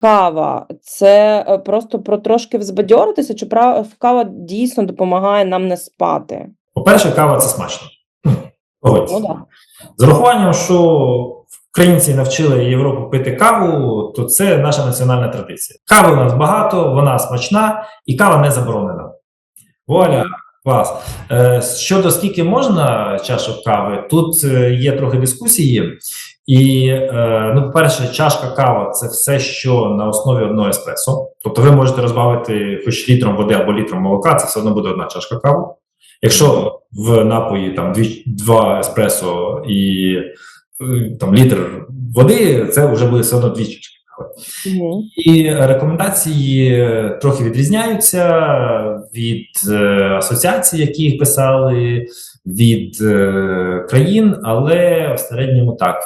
Кава це, е, просто про трошки взбадьоритися, чи пра кава дійсно допомагає нам не спати? По-перше, кава це смачно. Ну. Ну да. З урахуванням, що українці навчили Європу пити каву, то це наша національна традиція. Кави у нас багато, вона смачна, і кава не заборонена. Вуаля, клас. Е, щодо скільки можна чашок кави, тут е, є трохи дискусії. І, е, ну, по-перше, чашка кава це все, що на основі одного еспресо. Тобто ви можете розбавити хоч літром води або літром молока, це все одно буде одна чашка кави. Якщо в напої там дві, два еспресо і е, там літр води, це вже буде все одно дві чашки кави. І рекомендації трохи відрізняються від е, асоціацій, які їх писали, від е, країн, але в середньому так.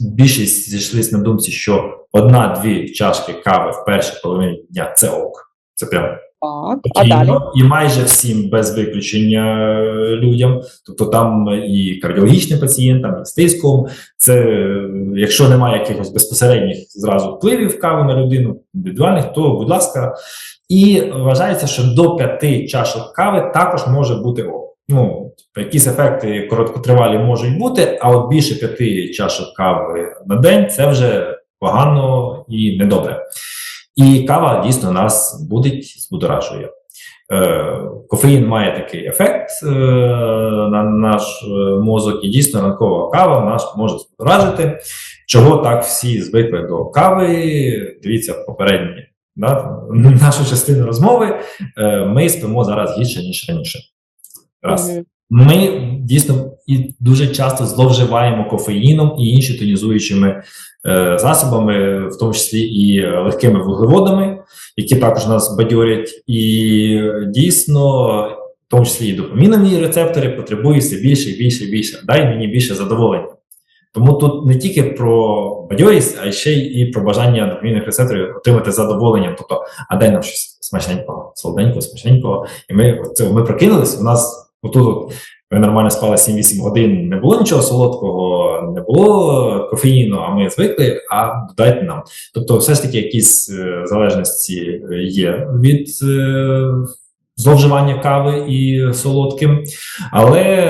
Більшість зійшлись на думці, що одна-дві чашки кави в першій половині дня це ок. Це прям Так, а далі? І майже всім без виключення е, людям. Тобто там і кардіологічним пацієнтам, і з тиском. Це е, якщо немає якихось безпосередніх зразу впливів кави на людину, індивідуальних, то будь ласка. І вважається, що до п'яти чашок кави також може бути ок. Ну, якісь ефекти короткотривалі можуть бути, а от більше п'яти чашок кави на день це вже погано і недобре. І кава дійсно нас будить, збудоражує. Е, кофеїн має такий ефект е, на наш е, мозок, і дійсно ранкова кава нас може збудоражити. Чого так всі звикли до кави? Дивіться попередні да, нашу частину розмови. Е, ми спимо зараз гірше, ніж раніше. Раз. Ми дійсно і дуже часто зловживаємо кофеїном і іншими тонізуючими е, засобами, в тому числі і е, легкими вуглеводами, які також нас бадьорять, і дійсно, в тому числі і допамінові рецептори потребують все більше і більше і більше. Дай мені більше задоволення. Тому тут не тільки про бадьорість, а ще й і про бажання допамінних рецепторів отримати задоволення. Тобто, а дай нам щось смачненького, солоденького, смачненького. І ми це ми прокинулись. У нас отут от, ми нормально спали 7-8 годин, не було нічого солодкого, не було кофеїну, а ми звикли, а додайте нам. Тобто, все ж таки, якісь е, залежності є від. Е, Зловживання кави і солодким, але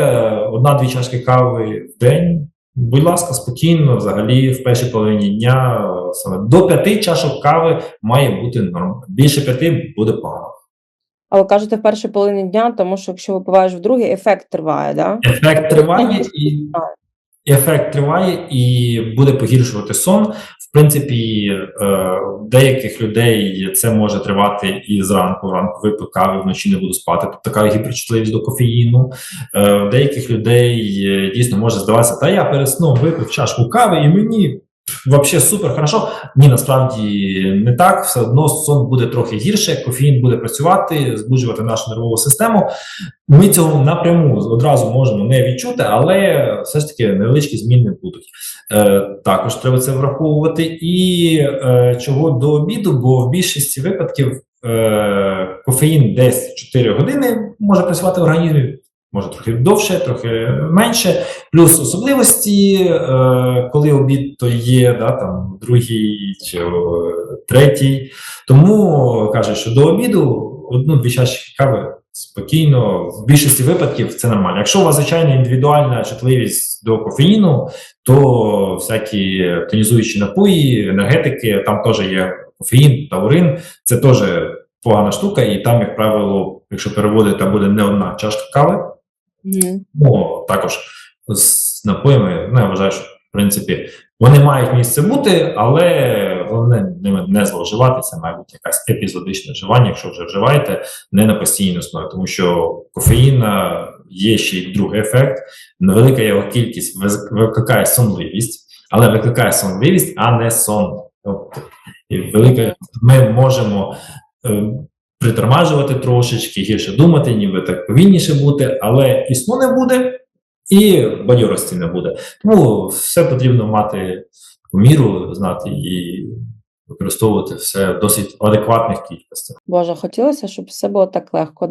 одна-дві чашки кави в день Будь ласка, спокійно, взагалі, в першій половині дня саме до п'яти чашок кави має бути норм. Більше п'яти буде погано. А ви кажете в першій половині дня, тому що якщо випиваєш в другій, ефект триває, да? Ефект триває і ефект триває і буде погіршувати сон. В принципі, е, у деяких людей це може тривати і зранку. Вранку випив кави, вночі не буду спати. Тобто така гіперчутливість до кофеїну. Е, У деяких людей е, дійсно може здаватися, та я перед сном випив чашку кави, і мені взагалі супер хорошо. Ні, насправді не так. Все одно сон буде трохи гірше, кофеїн буде працювати, збуджувати нашу нервову систему. Ми цього напряму одразу можемо не відчути, але все ж таки невеличкі зміни будуть. Е, також треба це враховувати. І е, чого до обіду, бо в більшості випадків е, кофеїн десь 4 години може працювати в організмі. Може трохи довше, трохи менше. Плюс особливості, е, коли обід то є, да, там другий чи е, третій. Тому кажуть, що до обіду одну-дві чашки кави спокійно, в більшості випадків це нормально. Якщо у вас звичайно індивідуальна чутливість до кофеїну, то всякі тонізуючі напої, енергетики, там теж є кофеїн, таурин, це теж погана штука, і там, як правило, якщо переводити, там буде не одна чашка кави. Мгм. Ну, також з напоями, ну, я вважаю, що в принципі вони мають місце бути, але головне ними не зловживати. Це має бути якась епізодичне вживання, якщо вже вживаєте, не на постійній основі, тому що кофеїна є ще й другий ефект. Невелика його кількість викликає сонливість, але викликає сонливість, а не сон. Тобто, велика ми можемо. Притормажувати трошечки, гірше думати, ніби так повільніше бути, але і сну не буде, і бадьорості не буде. Тому все потрібно мати у міру, знати і використовувати все в досить адекватних кількостях. Боже, хотілося, щоб все було так легко.